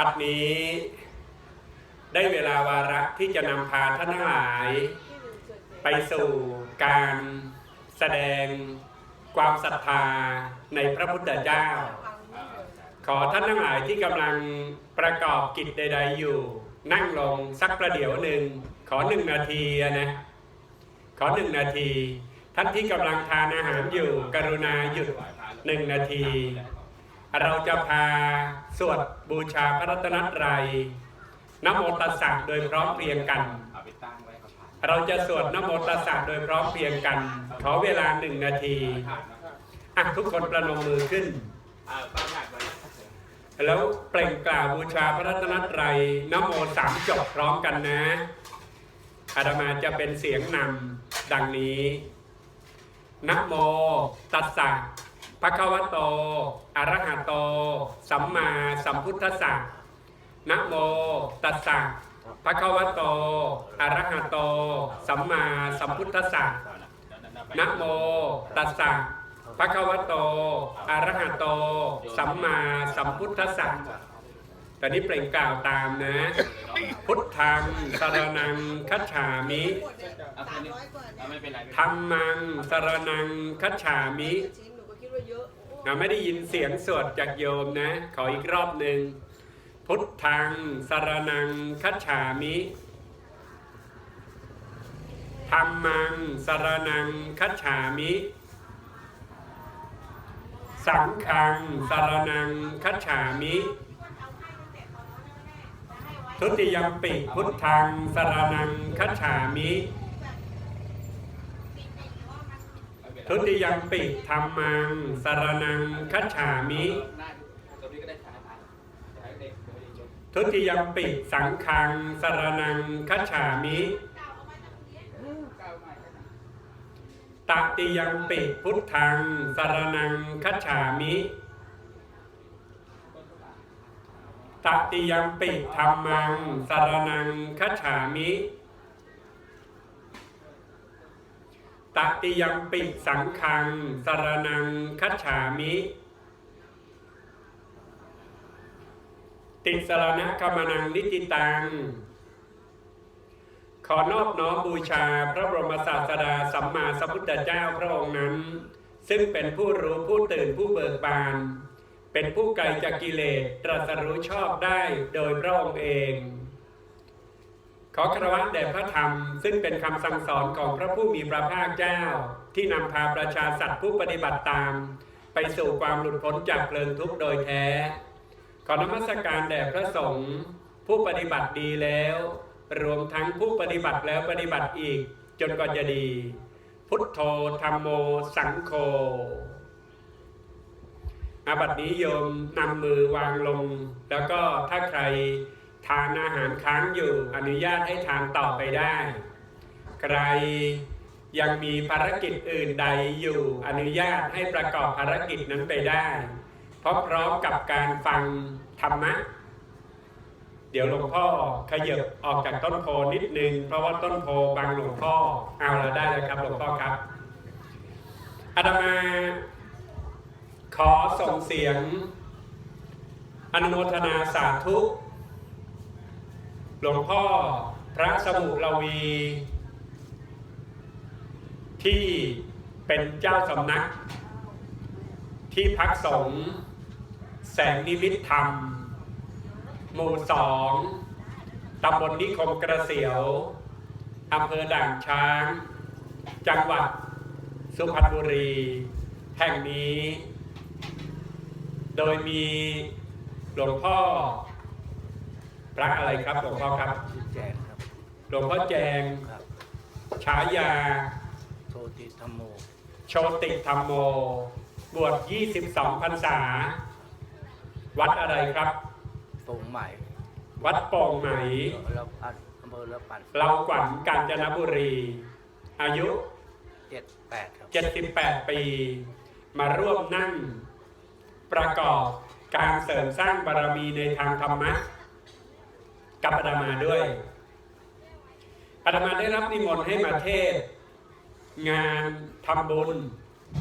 บัดนี้ ได้เวลาวาระที่จะนำพาท่านทั้งหลาย ไปสู่การแสดงความศรัทธาในพระพุทธเจ้า ขอท่านทั้งหลายที่กำลังประกอบกิจใด ๆ อยู่ นั่งลงสักประเดี๋ยวหนึ่ง ขอหนึ่งนาทีนะขอหนึ่งนาที ท่านที่กำลังทานอาหารอยู่ กรุณาหยุดหนึ่งนาที เราจะพาสวดบูชาพระรัตนตรัยนโมตัสสะโดยพร้อมเพรียงกัน เราจะสวดนโมตัสสะโดยพร้อมเพรียงกัน ขอเวลาหนึ่งนาทีอะทุกคนประนมมือขึ้น แล้วเปล่งกล่าวบูชาพระรัตนตรัยนโมสามจบพร้อมกันนะอาตมาจะเป็นเสียงนำดังนี้นะโมตัสสะ ภะคะวะโต อะระหะโต สัมมาสัมพุทธัสสะนะโมตัสสะภะคะวะโต อะระหะโต สัมมาสัมพุทธัสสะนะโมตัสสะภะคะวะโต อะระหะโต สัมมาสัมพุทธัสสะตอนนี้เปล่งกล่าวตามนะ พุทธังสรนังคัจฉามิเอาคนนี้เอาไม่เป็นไรธรรมังสรนังคัจฉามิ เยอะโอ้อะไม่ได้ยินเสียงสวดจากโยมนะ ขออีกรอบหนึ่ง พุทธังสรนังคัจฉามิธรรมังสรนังคัจฉามิ สังฆังสรนังคัจฉามิ ทุติยมปิพุทธังสรนังคัจฉามิ ทุติยมปิธรรมังสารนังคัจฉามิ ทุติยมปิสังฆังสารนังคัจฉามิตติยมปิพุทธังสารนังคัจฉามิตติยมปิธรรมังสารนังคัจฉามิ ตติยมปิสังฆังสารนังคัจฉามิ ติสรณกรรมนังนิจิตัง ขอนอบน้อมบูชาพระบรมศาสดาสัมมาสัมพุทธเจ้าพระองค์นั้น ซึ่งเป็นผู้รู้ผู้ตื่นผู้เบิกบาน เป็นผู้ไกลจากกิเลสตรัสรู้ชอบได้โดยพระองค์เอง ขอคารวะแด่พระธรรม ซึ่งเป็นคำสั่งสอนของพระผู้มีพระภาคเจ้า ที่นำพาประชาสัตว์ผู้ปฏิบัติตาม ไปสู่ความหลุดพ้นจากเพลิงทุกข์โดยแท้ ขอนมัสการแด่พระสงฆ์ผู้ปฏิบัติดีแล้ว รวมทั้งผู้ปฏิบัติแล้วปฏิบัติอีก จนกว่าจะดี พุทโธธรรมโม สังโฆอาบัตินี้โยมนำมือวางลง แล้วก็ถ้าใคร ทานอาหารค้างอยู่อนุญาตให้ทานต่อไปได้ ใครยังมีภารกิจอื่นใดอยู่อนุญาตให้ประกอบภารกิจนั้นไปได้ เพราะพร้อมกับการฟังธรรมะ เดี๋ยวหลวงพ่อขยับออกจากต้นโพนิดนึง เพราะว่าต้นโพบังหลวงพ่อเอาละได้แล้วครับหลวงพ่อครับอาตมาขอส่งเสียงอนุโมทนาสาธุ หลวงพ่อพระสมุลวี ที่เป็นเจ้าสำนัก ที่พักสงฆ์แสงนิมิตธรรม หมู่สองตำบลนิคมกระเสียวอำเภอด่านช้าง จังหวัดสุพรรณบุรี แห่งนี้ โดยมีหลวงพ่อ ระอะไรครับหลวงพ่อครับชื่อแจงครับหลวงพ่อแจงครับฉายาโชติธรรมโมโชติธรรมโม บวช 22พรรษา วัดอะไรครับ โป่งใหม่วัดโป่งไหมแล้วปัดอำเภอละปันเราขวัญกาญจนบุรี อายุ เจ็ดแปดครับ78 ปี มาร่วมนั่ง ประกอบการเสริมสร้างบารมีในทางธรรมะ กับอาตมาด้วยอาตมาได้รับนิมนต์ให้มาเทศ งานทำบุญ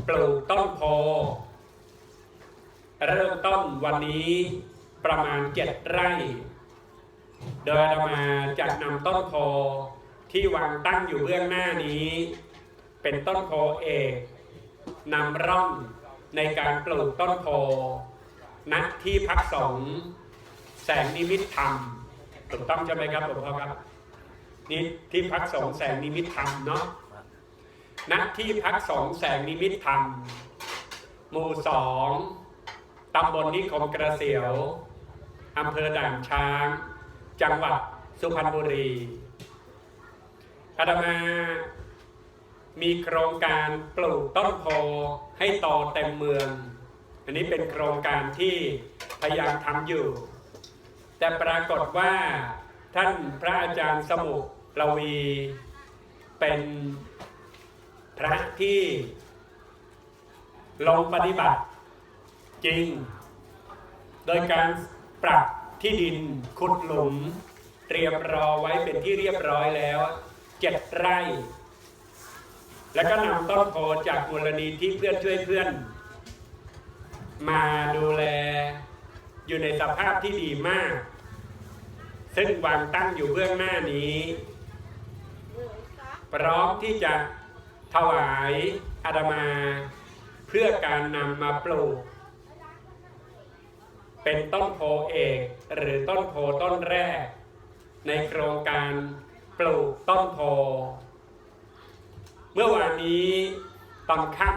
ปลูกต้นโพเริ่มต้นวันนี้ประมาณเจ็ดไร่ โดยอาตมาจะนำต้นโพที่วางตั้งอยู่เบื้องหน้านี้ เป็นต้นโพเอกนำร่องในการปลูกต้นโพณที่พักสงฆ์แสงนิมิตธรรม ถูกต้องใช่ไหมครับหลวงพ่อครับนี่ที่พักสงแสงนิมิตธรรมเนาะครับณที่พักสงแสงนิมิตธรรม หมู่สองตำบลนิคมกระเสียวอำเภอด่านช้าง จังหวัดสุพรรณบุรีอาตมามีโครงการปลูกต้นโพให้โตเต็มเมือง อันนี้เป็นโครงการที่พยายามทำอยู่ แต่ปรากฏว่าท่านพระอาจารย์สมุลวีเป็นพระที่ลงปฏิบัติจริง โดยการปรับที่ดินขุดหลุม เตรียมรอไว้เป็นที่เรียบร้อยแล้วเจ็ดไร่ แล้วก็นำต้นโพจากมูลนิธิเพื่อนช่วยเพื่อน มาดูแลอยู่ในสภาพที่ดีมาก ซึ่งวางตั้งอยู่เบื้องหน้านี้ พร้อมที่จะถวายอาตมา เพื่อการนำมาปลูก เป็นต้นโพเอกหรือต้นโพต้นแรก ในโครงการปลูกต้นโพ เมื่อวานนี้ตอนค่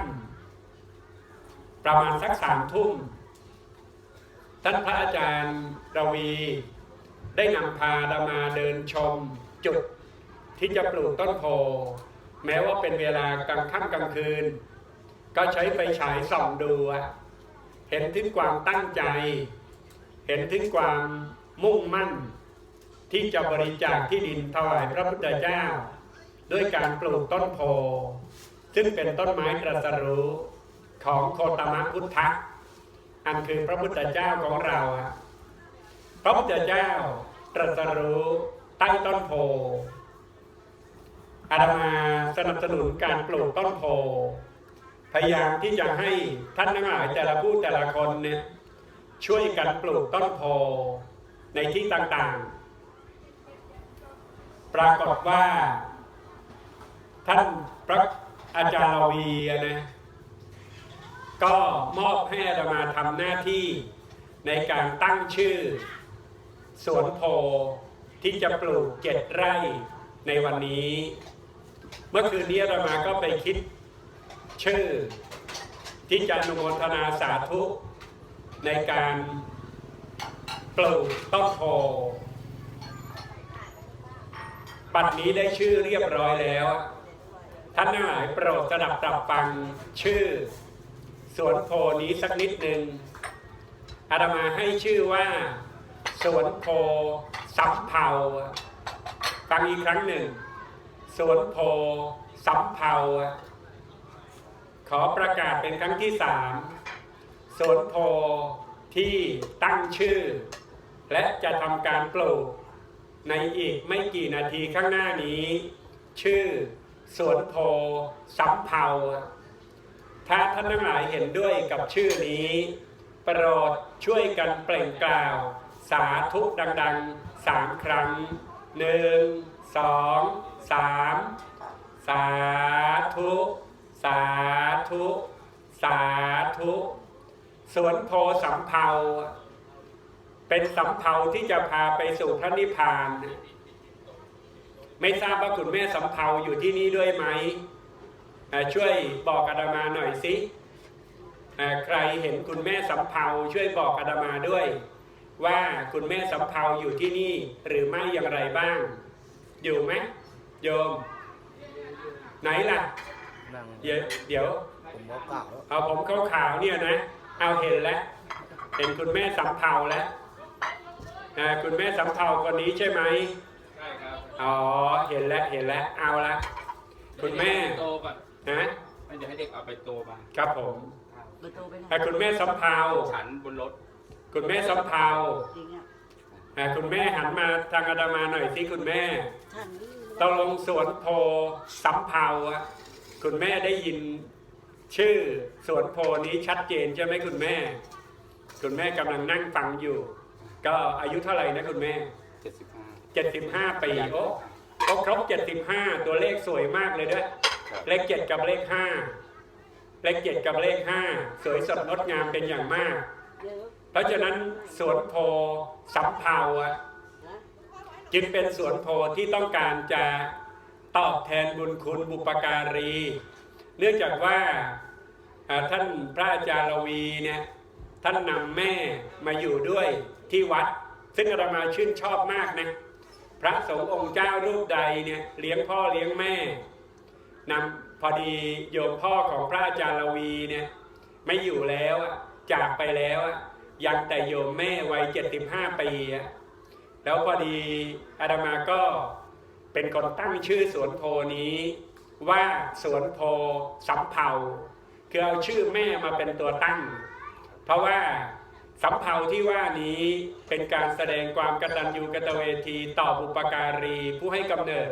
ำประมาณสักสามทุ่มท่านพระอาจารย์ระวี ได้นำพาดามาเดินชมจุดที่จะปลูกต้นโพ แม้ว่าเป็นเวลากลางค่ำกลางคืน ก็ใช้ไฟฉายส่องดูเห็นถึงความตั้งใจ เห็นถึงความมุ่งมั่น ที่จะบริจาคที่ดินถวายพระพุทธเจ้า ด้วยการปลูกต้นโพ ซึ่งเป็นต้นไม้ตรัสรู้ของโคตมะพุทธะอันคือพระพุทธเจ้าของเราอะ พระพุทธเจ้า ตรัสรู้ใต้ต้นโพอาตมาสนับสนุนการปลูกต้นโพพยายามที่จะให้ท่านทั้งหลายแต่ละผู้แต่ละคนเนี่ยช่วยกันปลูกต้นโพในที่ต่างๆ ปรากฏว่า ท่านพระอาจารย์ลวีนะก็มอบให้อาตมาทำหน้าที่ในการตั้งชื่อ สวนโพที่จะปลูกเจ็ดไร่ในวันนี้ เมื่อคืนนี้อาตมาก็ไปคิดชื่อ ที่จะอนุโมทนาสาธุในการปลูกต้นโพปัดนี้ได้ชื่อเรียบร้อยแล้ว ท่านทั้งหลายโปรดสดับตรับฟังชื่อ สวนโพนี้สักนิดหนึ่งอาตมาให้ชื่อว่า สวนโพสำเภาฟังอีกครั้งหนึ่ง สวนโพสำเภาขอประกาศเป็นครั้งที่สามสวนโพที่ตั้งชื่อ และจะทำการปลูก ในอีกไม่กี่นาทีข้างหน้านี้ ชื่อสวนโพสำเภาถ้าท่านทั้งหลายเห็นด้วยกับชื่อนี้ โปรดช่วยกันเปล่งกล่าว สาธุดังๆสามครั้งหนึ่งสองสามสาธุ สาธุ สาธุสวนโพสำเภาเป็นสำเภาที่จะพาไปสู่พระนิพพาน ไม่ทราบว่าคุณแม่สำเภาอยู่ที่นี่ด้วยไหม ช่วยบอกอาดามาหน่อยสิ ใครเห็นคุณแม่สำเภาช่วยบอกอาดามาด้วย ว่าคุณแม่สำเภาอยู่ที่นี่หรือไม่อย่างไรบ้าง อยู่ไหมโยม ไหนล่ะ นั่งเดี๋ยวเดี๋ยว ผมก็กล่าวเอาผมขาวๆเนี่ยนะ เอาเห็นแล้ว เห็นคุณแม่สำเภาแล้วอ่าคุณแม่สำเภาคนนี้ใช่ไหมใช่ครับอ๋อ เห็นแล้วเห็นแล้วเอาละ คุณแม่โตก่อนนะ ไม่เดี๋ยวให้เด็กเอาไปโตมาครับผมเบอร์โทรไปไหนอ่าคุณแม่สำเภา ฉันบนรถ คุณแม่สำเภาจริงอะอ่าคุณแม่หันมาทางอาดามาหน่อยสิคุณแม่ท่านนี้ตกลงสวนโพสำเภาอะคุณแม่ได้ยิน ชื่อสวนโพนี้ชัดเจนใช่ไหมคุณแม่ คุณแม่กำลังนั่งฟังอยู่ ก็อายุเท่าไหร่นะคุณแม่ เจ็ดสิบห้า75 ปีโอ้โอ้ครบ 75 ตัวเลขสวยมากเลยด้วยครับเลขเจ็ดกับเลขห้าเลขเจ็ดกับเลขห้าสวยสดงดงามเป็นอย่างมาก เยอะ เพราะฉะนั้นสวนโพสำเภาอะจึงเป็นสวนโพที่ต้องการจะตอบแทนบุญคุณบุปการี เนื่องจากว่าท่านพระอาจารย์ลวีเนี่ยท่านนำแม่มาอยู่ด้วยที่วัด ซึ่งอาตมาชื่นชอบมากนะพระสงฆ์องค์เจ้ารูปใดเนี่ยเลี้ยงพ่อเลี้ยงแม่นำพอดีโยมพ่อของพระอาจารย์ลวีเนี่ยไม่อยู่แล้วจากไปแล้วอะ ยังแต่โยมแม่วัย75ปีแล้วพอดีอาตมาก็เป็นคนตั้งชื่อสวนโพนี้ว่าสวนโพสำเภาคือเอาชื่อแม่มาเป็นตัวตั้ง เพราะว่าสำเภาที่ว่านี้เป็นการแสดงความกตัญญูกตเวทีต่อบุปการีผู้ให้กำเนิด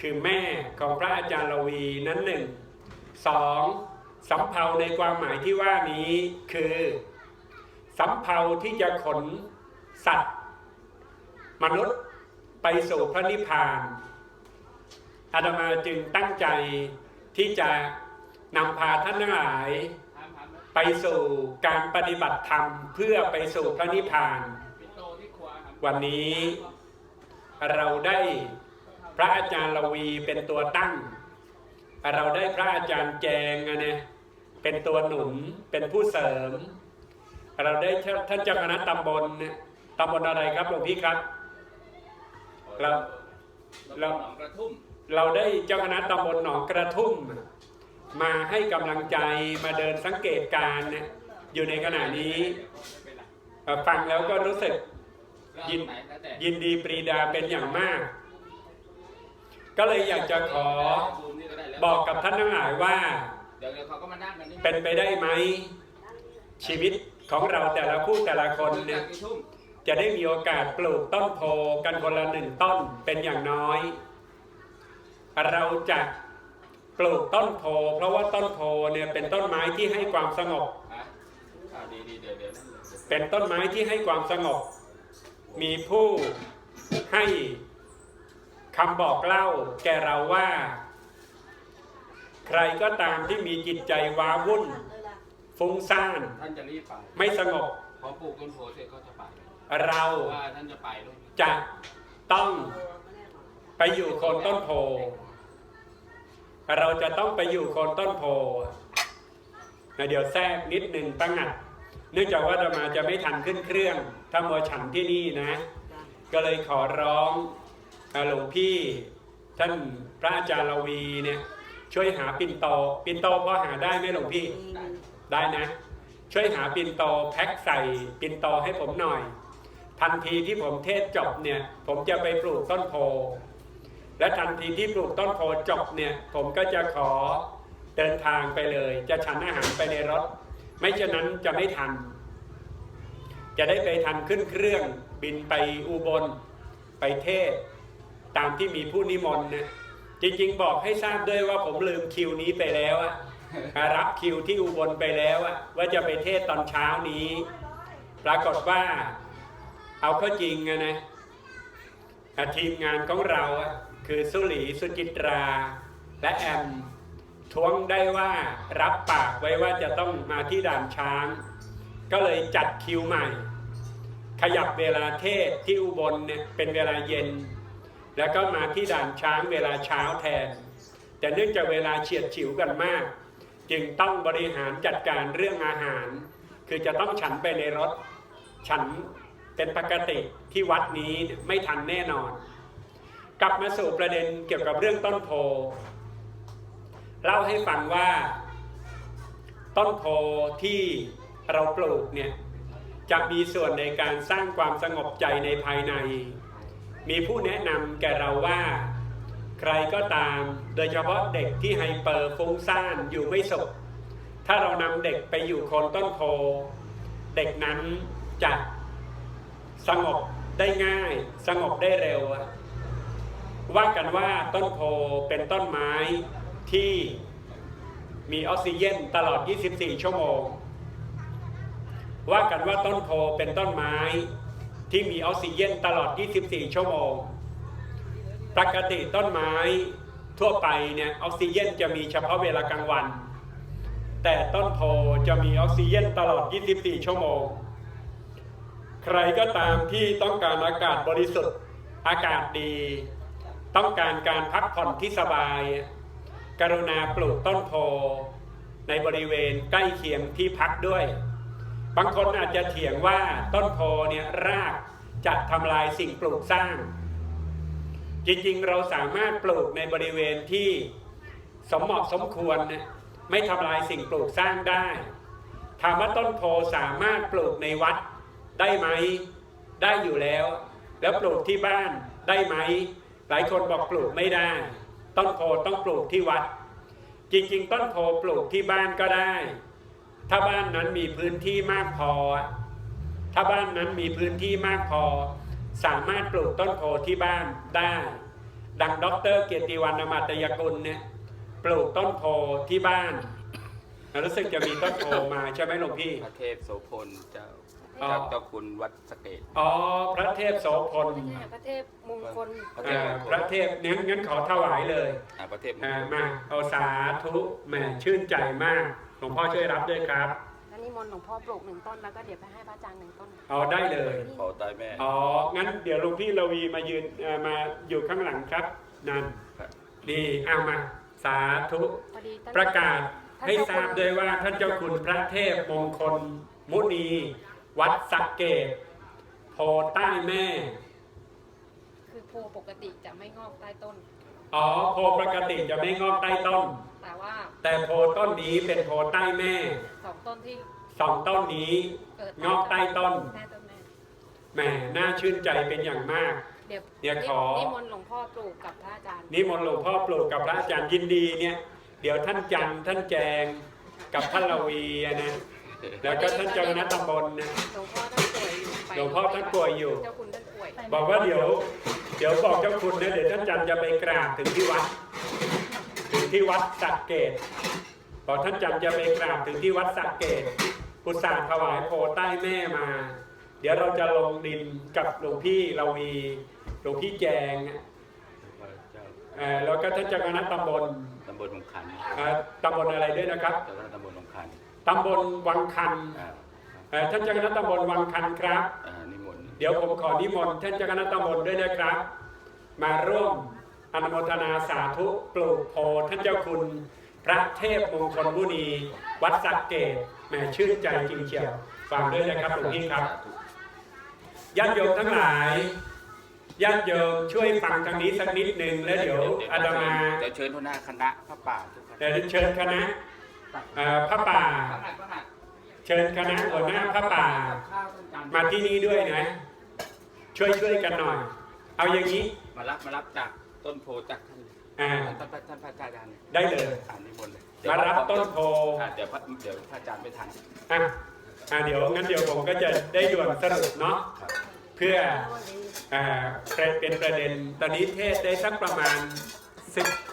คือแม่ของพระอาจารย์ลวีนั้นหนึ่งสองสำเภาในความหมายที่ว่านี้คือ สำเภาที่จะขนสัตว์ มนุษย์ไปสู่พระนิพพานอาตมาจึงตั้งใจที่จะนำพาท่านทั้งหลาย ไปสู่การปฏิบัติธรรมเพื่อไปสู่พระนิพพาน วันนี้เราได้พระอาจารย์ลวีเป็นตัวตั้ง เราได้พระอาจารย์แจงอะเนี่ยเป็นตัวหนุนเป็นผู้เสริม เราได้ท่านเจ้าคณะตำบลเนี่ยตำบลอะไรครับหลวงพี่ครับเราเราหนองกระทุ่มเราได้เจ้าคณะตำบลหนองกระทุ่ม มาให้กำลังใจมาเดินสังเกตการณ์เนี่ยอยู่ในขณะนี้ไม่เป็นไรเอ่อฟังแล้วก็รู้สึกเราเอาตรงไหนแล้วแต่ยินดีปรีดาเป็นอย่างมาก ก็เลยอยากจะขอบูมนี่ได้แล้วบอกกับท่านทั้งหลายว่าเดี๋ยวเดี๋ยวเขาก็มานั่งกันนี่เป็นไปได้ไหมชีวิต ของเราแต่ละผู้แต่ละคนเนี่ยจะได้มีโอกาสปลูกต้นโพกันคนละหนึ่งต้นเป็นอย่างน้อย เราจะปลูกต้นโพเพราะว่าต้นโพเนี่ยเป็นต้นไม้ที่ให้ความสงบ เป็นต้นไม้ที่ให้ความสงบ มีผู้ให้คำบอกเล่าแก่เราว่า ใครก็ตามที่มีจิตใจว้าวุ่น ฟุ้งซ่าน ท่านจะรีบไปไม่สงบ พอปลูกต้นโพเสร็จก็จะไปเราเพราะว่าท่านจะไปด้วยจะต้องเออไม่แน่นอนไปอยู่โคนต้นโพ เราจะต้องไปอยู่โคนต้นโพนะเดี๋ยวแทรกนิดหนึ่งตั้งหัดเนื่องจากว่าอาตมาจะไม่ทันขึ้นเครื่องถ้ามัวฉันที่นี่นะจ้ะก็เลยขอร้องอ่าหลวงพี่ ท่านพระอาจารย์ลวีเนี่ยช่วยหาปินโต ปินโตพอหาได้ไหมหลวงพี่มีมี ได้นะ ช่วยหาปินโตแพ็คใส่ปินโตให้ผมหน่อย ทันทีที่ผมเทศจบเนี่ย ผมจะไปปลูกต้นโพ และทันทีที่ปลูกต้นโพจบเนี่ย ผมก็จะขอเดินทางไปเลย จะฉันอาหารไปในรถ ไม่ฉะนั้นจะไม่ทัน จะได้ไปทันขึ้นเครื่องบินไปอุบล ไปเทศ ตามที่มีผู้นิมนต์นะจริงๆ บอกให้ทราบด้วยว่าผมลืมคิวนี้ไปแล้วอะ รับคิวที่อุบลไปแล้วว่าจะไปเทศตอนเช้านี้ ปรากฏว่า เอาเข้าจริงนะทีมงานของเราคือสุหลีสุจิตรา และแอมทวงได้ว่ารับปากไว้ว่าจะต้องมาที่ด่านช้าง ก็เลยจัดคิวใหม่ ขยับเวลาเทศที่อุบลเนี่ยเป็นเวลาเย็น แล้วก็มาที่ด่านช้างเวลาเช้าแทน แต่เนื่องจากเวลาเฉียดฉิวกันมาก จึงต้องบริหารจัดการเรื่องอาหาร คือจะต้องฉันไปในรถ ฉันเป็นปกติที่วัดนี้ไม่ทันแน่นอน กลับมาสู่ประเด็นเกี่ยวกับเรื่องต้นโพเล่าให้ฟังว่า ต้นโพที่เราปลูกเนี่ยจะมีส่วนในการสร้างความสงบใจในภายใน มีผู้แนะนำแก่เราว่า ใครก็ตาม โดยเฉพาะเด็กที่ไฮเปอร์ฟุ้งซ่านอยู่ไม่สุข ถ้าเรานำเด็กไปอยู่โคนต้นโพ เด็กนั้นจะสงบได้ง่าย สงบได้เร็ว ว่ากันว่าต้นโพเป็นต้นไม้ที่มีออกซิเจนตลอด 24 ชั่วโมง ว่ากันว่าต้นโพเป็นต้นไม้ที่มีออกซิเจนตลอด 24 ชั่วโมง ปกติต้นไม้ทั่วไปเนี่ยออกซิเจนจะมีเฉพาะเวลากลางวัน แต่ต้นโพจะมีออกซิเจนตลอด 24 ชั่วโมง ใครก็ตามที่ต้องการอากาศบริสุทธิ์อากาศดี ต้องการการพักผ่อนที่สบาย กรุณาปลูกต้นโพในบริเวณใกล้เคียงที่พักด้วย บางคนอาจจะเถียงว่าต้นโพเนี่ยรากจะทำลายสิ่งปลูกสร้าง จริงๆ เราสามารถปลูกในบริเวณที่สมเหมาะสมควรนะไม่ทำลายสิ่งปลูกสร้างได้ถามว่าต้นโพสามารถปลูกในวัดได้ไหม ได้อยู่แล้ว แล้วปลูกที่บ้านได้ไหม หลายคนบอกปลูกไม่ได้ ต้นโพต้องปลูกที่วัด จริงๆ ต้นโพปลูกที่บ้านก็ได้ ถ้าบ้านนั้นมีพื้นที่มากพอ ถ้าบ้านนั้นมีพื้นที่มากพอ สามารถปลูกต้นโพที่บ้านได้ ดังดรเกียรติวันอมาตยกุลเนี่ยปลูกต้นโพที่บ้านรู้สึกจะมีต้นโพมาใช่ไหมหลวงพี่ พระเทพโสพลเจ้าอ๋อ เจ้าเจ้าคุณวัดสะเกต อ๋อ พระเทพโสพลไม่ใช่พระเทพมงคล พระเทอ่าพมงคลพระเทพงั้นงั้นขอถวายเลยอ่าพระเทพมงอ่าคลมาเอาสาธุแหม่ชื่นใจมากหลวงพ่อช่วยรับด้วยครับ แล้วนิมนต์หลวงพ่อปลูกหนึ่งต้นแล้วก็เดี๋ยวไปให้พระอาจารย์หนึ่งต้น เอาได้เลย ขอตายแม่ อ๋อ งั้นเดี๋ยวหลวงพี่ระวีมายืนเอ่อมาอยู่ข้างหลังครับนั่นครับนี่เอามา สาธุ พอดีท่านประกาศให้ทราบด้วยว่าท่านเจ้าคุณพระเทพมงคล มุนี วัดสักเกตโพใต้แม่ คือโพปกติจะไม่งอกใต้ต้น อ๋อโพปกติจะไม่งอกใต้ต้นแต่ ว่าแต่โพต้นนี้เป็นโพใต้แม่สองต้นที่สองต้นนี้เกิดงอกใต้ต้นใต้ต้นแม่แหมน่าชื่นใจเป็นอย่างมาก เดี๋ยวเดี๋ยวขอนิมนต์หลวงพ่อปลูกกับพระอาจารย์นิมนต์หลวงพ่อปลูกกับพระอาจารย์ยินดีเนี่ย เดี๋ยวท่านจันทร์ท่านแจงกับท่านละวีอะนะแล้วก็ท่านเจ้าคณะตำบลนะหลวงพ่อท่านป่วยอยู่ไปหลวงพ่อท่านป่วยอยู่ เจ้าคุณท่านป่วย บอกว่าเดี๋ยว เดี๋ยวบอกเจ้าคุณนะเดี๋ยวท่านจันทร์จะไปกราบถึงที่วัดถึง ที่วัดสักเกตบอกท่านจันทร์จะไปกราบถึงที่วัดสักเกตอุตส่าห์ถวายโพใต้แม่มา เดี๋ยวเราจะลงดินกับหลวงพี่ละวีหลวงพี่แจงเจ้าเอ่อแล้วก็ท่านเจ้าคณะตำบลตำบลหนองขันเอ่อตำบลอะไรด้วยนะครับเจ้าคณะตำบลหนองขันตำบลวังคันอ่าเอ่อท่านเจ้าคณะตำบลวังคันครับอ่านิมนต์เดี๋ยวผมขอนิมนต์ท่านเจ้าคณะตำบลด้วยนะครับ มาร่วม อนุโมทนาสาธุปลูกโพท่านเจ้าคุณ พระเทพมงคลมุนีวัดสักเกตแหมชื่นใจจริงเชียวฟังด้วยนะครับหลวงพี่ครับสาธุญาติโยมทั้งหลายญาติโยมช่วยฟังทางนี้สักนิดหนึ่งแล้วเดี๋ยวอาตมาเดี๋ยวเชิญหัวหน้าคณะพระป่าทุกท่านเดี๋ยวเชิญคณะเอ่อพระป่าพระหัตถ์พระหัตถ์เชิญคณะหัวหน้าพระป่า มาที่นี่ด้วยนะ ช่วยช่วยกันหน่อย เอาอย่างนี้มารับมารับจาก ต้นโพจากท่านอ่าท่านพระท่านพระอาจารย์ได้เลย อ่านิมนต์เลยมารับต้นโพอ่าเดี๋ยวพระเดี๋ยวพระอาจารย์ไม่ทัน อะอะเดี๋ยวงั้นเดี๋ยวผมก็จะได้ด่วนสรุปเนาะครับ เพื่ออ่าเป็นประเด็นตอนนี้เทศได้สักประมาณ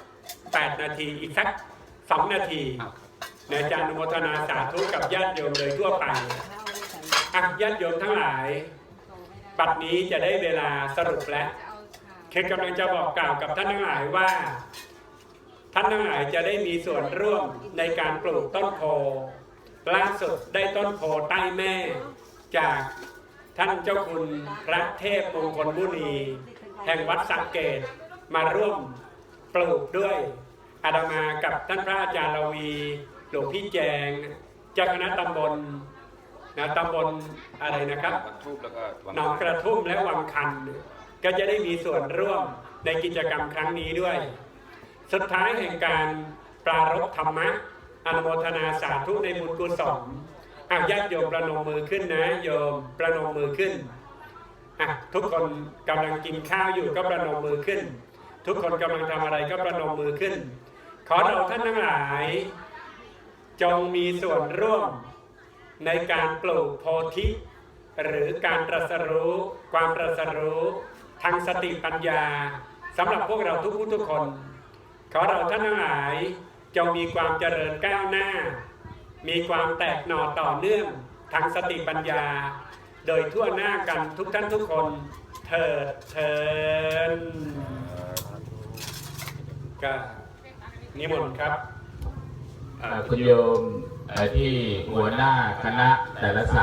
18 นาทีอีกสัก 2 นาทีอ้าวในอาจารย์อนุโมทนาสาธุกับญาติโยมโดยทั่วไปอะญาติโยมทั้งหลายปัดนี้จะได้เวลาสรุปแล้วจะเอาข่าว เคกำลังจะบอกกล่าวกับท่านทั้งหลายว่า ท่านทั้งหลายจะได้มีส่วนร่วมในการปลูกต้นโพล่าสุดได้ต้นโพใต้แม่ จากท่านเจ้าคุณพระเทพมงคลมุนีแห่งวัดสักเกตมาร่วมปลูกด้วยอาดามากับท่านพระอาจารย์ลวีหลวงพี่แจงเจ้าคณะตำบลนะตำบลอะไรนะครับ วัดทูบแล้วก็วัหนองกระทุ่มและวังคัน ก็จะได้มีส่วนร่วมในกิจกรรมครั้งนี้ด้วย สุดท้ายแห่งการปรารภธรรมะอนุโมทนาสาธุในบุญกุศลอะญาติโยมประนมมือขึ้นนะโยมประนมมือขึ้นอะทุกคนกำลังกินข้าวอยู่ก็ประนมมือขึ้น ทุกคนกำลังทำอะไรก็ประนมมือขึ้น ขอเราท่านทั้งหลาย จงมีส่วนร่วมในการปลูกโพธิ หรือการตรัสรู้ความตรัสรู้ ทางสติปัญญาสำหรับพวกเราทุกผู้ทุกคน ขอเราท่านทั้งหลายจงมีความเจริญก้าวหน้า มีความแตกหน่อต่อเนื่องทางสติปัญญา โดยทั่วหน้ากันทุกท่านทุกคนเถิดเชิญก็นิมนต์ครับคุณโยมที่หัวหน้าคณะแต่ละสา